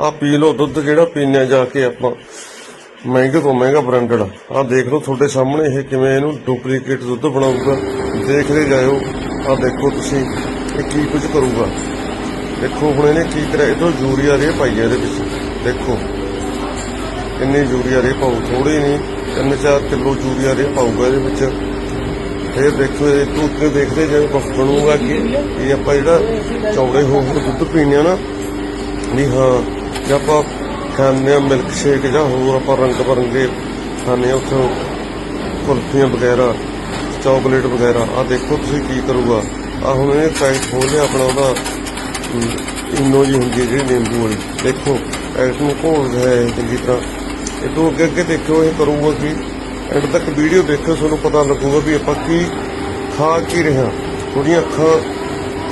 ਆ ਪੀ ਲਓ ਦੁੱਧ ਜਿਹੜਾ ਪੀਨੇ ਜਾ ਕੇ ਆਪਾਂ। ਮਹਿੰਗੇ ਤੋਂ ਮਹਿੰਗਾ ਬ੍ਰਾਂਡਡ। ਆ ਦੇਖ ਲਓ ਤੁਹਾਡੇ ਸਾਹਮਣੇ ਇਹ ਕਿਵੇਂ ਇਹਨੂੰ ਡੁਪਲੀਕੇਟ ਦੁੱਧ ਬਣਾਊਗਾ। ਦੇਖਦੇ ਜਾਇਓ। ਆ ਦੇਖੋ ਤੁਸੀਂ, ਇਹ ਕੀ ਕੁਝ ਕਰੂਗਾ। ਦੇਖੋ ਹੁਣ ਇਹਨੇ ਕੀ ਕਰਿਆ। ਇਹ ਯੂਰੀਆ ਰੇ ਪਾਈ ਹੈ ਇਹਦੇ ਵਿੱਚ। ਦੇਖੋ। ਇੰਨੀ ਯੂਰੀਆ ਰੇ ਪਾਉ ਥੋੜੀ ਨਹੀਂ। 3-4 ਕਿਲੋ ਯੂਰੀਆ ਰੇ ਪਾਊਗਾ ਇਹਦੇ ਵਿੱਚ। ਫਿਰ ਦੇਖੋ ਇਹ ਤੋਂ ਉੱਤੇ ਦੇਖਦੇ ਜਾਇਓ ਕੁਛ ਬਣੂਗਾ ਕਿ ਇਹ ਆਪਾਂ ਜਿਹੜਾ ਚੌੜੇ ਹੋ ਹੋ ਦੁੱਧ ਪੀਣੇ ਆ ਨਾ। ਵੀ ਹਾਂ ਜੇ ਆਪਾਂ ਖਾਂਦੇ ਹਾਂ ਮਿਲਕ ਸ਼ੇਕ ਜਾਂ ਹੋਰ ਆਪਾਂ ਰੰਗ ਬਰੰਗੇ ਖਾਂਦੇ ਹਾਂ ਉੱਥੋਂ ਕੁਲਫੀਆਂ ਵਗੈਰਾ ਚਾਕਲੇਟ ਵਗੈਰਾ। ਆ ਦੇਖੋ ਤੁਸੀਂ ਕੀ ਕਰੂਗਾ। ਆ ਹੁਣ ਇਹ ਪੈਕਟ ਖੋਲਿਆ ਆਪਣਾ ਉਹਦਾ ਅਮ, ਇਨੋ ਜੀ ਹੁੰਦੀ ਹੈ ਜਿਹੜੀ ਨਿੰਬੂ ਵਾਲੀ। ਦੇਖੋ ਪੈਕਟ ਨੂੰ ਘੋਲ ਰਿਹਾ ਹੈ ਚੰਗੀ ਤਰ੍ਹਾਂ। ਇਹ ਤੋਂ ਅੱਗੇ ਅੱਗੇ ਦੇਖੋ ਇਹ ਕਰੂਗਾ ਕਿ? ਐਂਡ ਤੱਕ ਵੀਡੀਓ ਦੇਖੋ ਤੁਹਾਨੂੰ ਪਤਾ ਲੱਗੂਗਾ ਵੀ ਆਪਾਂ ਕੀ ਖਾ ਕੀ ਰਿਹਾ ਥੋੜੀਆਂ ਅੱਖਾਂ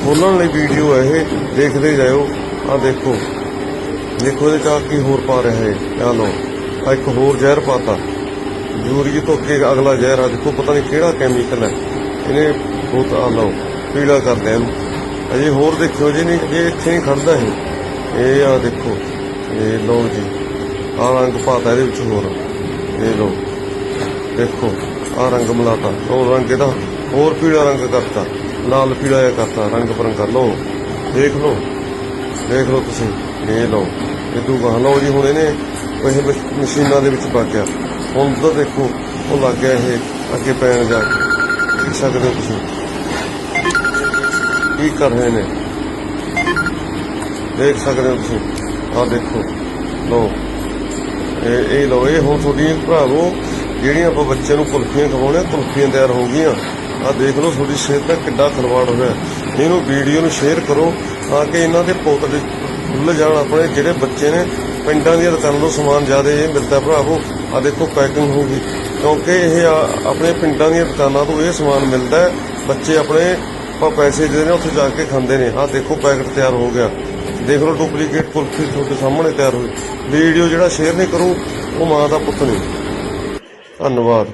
ਖੋਲਣ ਲਈ ਵੀਡੀਓ ਹੈ ਇਹ। ਦੇਖਦੇ ਜਾਇਓ। ਆ ਦੇਖੋ। ਦੇਖੋ ਇਹਦੇ ਚ ਆਹ ਕੀ ਹੋਰ ਪਾ ਰਿਹਾ ਹੈ ਆ ਲਓ ਆ ਇੱਕ ਹੋਰ ਜ਼ਹਿਰ ਪਾਤਾ। ਯੂਰੀਏ ਤੋਂ ਅੱਗੇ ਅਗਲਾ ਜ਼ਹਿਰ ਆ, ਦੇਖੋ ਪਤਾ ਨਹੀਂ ਕਿਹੜਾ ਕੈਮੀਕਲ ਹੈ। ਇਹਨੇ ਬਹੁਤ ਆ ਲਓ ਪੀੜਾ ਕਰਦੇ ਇਹਨੂੰ। ਅਜੇ ਹੋਰ ਦੇਖਿਓ ਜੀ ਨਹੀਂ ਇਹ ਇੱਥੇ ਨਹੀਂ ਖੜਦਾ ਇਹ। ਇਹ ਆ ਦੇਖੋ, ਇਹ ਲਓ ਜੀ ਆ ਰੰਗ ਪਾਤਾ ਇਹਦੇ ਵਿੱਚ ਹੋਰ। ਇਹ ਲਓ, ਦੇਖੋ ਆ ਰੰਗ ਮਿਲਾਤਾ। ਉਹ ਰੰਗ ਇਹਦਾ ਹੋਰ ਪੀੜਾ ਰੰਗ ਕਰਤਾ, ਲਾਲ ਪੀੜਾ ਜਿਹਾ ਕਰਤਾ, ਰੰਗ ਬਰੰਗਾ। ਲਓ, ਦੇਖ ਲਓ ਦੇਖ ਲਓ ਤੁਸੀਂ, ਇਹ ਲਓ। ਇਹ ਤੂੰ ਕਹ? ਲਓ ਜੀ, ਹੁਣ ਇਹਨੇ ਇਹ ਮਸ਼ੀਨਾਂ ਦੇ ਵਿੱਚ ਪਾ ਗਿਆ ਹੁਣ ਤਾਂ ਦੇਖੋ, ਉਹ ਲੱਗ ਗਿਆ ਇਹ ਅੱਗੇ ਪੈਣ ਜਾ ਕੇ। ਦੇਖ ਸਕਦੇ ਹੋ ਤੁਸੀਂ। ਕੀ ਕਰ ਰਹੇ ਨੇ? ਦੇਖ ਸਕਦੇ ਹੋ ਤੁਸੀਂ। ਆਹ ਦੇਖੋ, ਲਓ। ਇਹ ਇਹ ਲਓ, ਇਹ ਹੁਣ ਤੁਹਾਡੀ ਭਰਾਵੋ, ਜਿਹੜੀਆਂ ਆਪਾਂ ਬੱਚਿਆਂ ਨੂੰ ਕੁਲਫੀਆਂ ਖਵਾਉਣੇ ਕੁਲਫੀਆਂ ਤਿਆਰ ਹੋ ਗਈਆਂ। ਆਹ ਦੇਖ ਲਓ, ਤੁਹਾਡੀ ਸਿਹਤ ਦਾ ਕਿੱਡਾ ਖਲਵਾੜ ਹੋਇਆ। ਇਹਨੂੰ ਵੀਡੀਓ ਨੂੰ ਸ਼ੇਅਰ ਕਰੋ, ਤਾਂ ਕਿ ਇਹਨਾਂ ਦੇ ਪੁੱਤ ਖੁੱਲ ਜਾਣ ਆਪਣੇ ਜਿਹੜੇ ਬੱਚੇ ਨੇ, ਪਿੰਡਾਂ ਦੀਆਂ ਦੁਕਾਨਾਂ ਤੋਂ ਸਮਾਨ ਜ਼ਿਆਦਾ ਇਹ ਮਿਲਦਾ ਭਰਾਵੋ ਆ ਦੇਖੋ ਪੈਕਿੰਗ ਹੋ ਗਈ ਕਿਉਂਕਿ ਇਹ ਆਪਣੇ ਪਿੰਡਾਂ ਦੀਆਂ ਦੁਕਾਨਾਂ ਤੋਂ ਇਹ ਸਮਾਨ ਮਿਲਦਾ ਹੈ। ਬੱਚੇ ਆਪਣੇ ਆਪਾਂ ਪੈਸੇ ਜਿਹੜੇ ਨੇ ਉੱਥੇ ਜਾ ਕੇ ਖਾਂਦੇ ਨੇ। ਆਹ ਦੇਖੋ ਪੈਕਟ ਤਿਆਰ ਹੋ ਗਿਆ। ਦੇਖ ਲਓ ਡੁਪਲੀਕੇਟ ਕੁਲਫੀ ਤੁਹਾਡੇ ਸਾਹਮਣੇ ਤਿਆਰ ਹੋਈ। ਵੀਡੀਓ ਜਿਹੜਾ ਸ਼ੇਅਰ ਨਹੀਂ ਕਰੋ, ਉਹ ਮਾਂ ਦਾ ਪੁੱਤ ਨਹੀਂ। ਧੰਨਵਾਦ।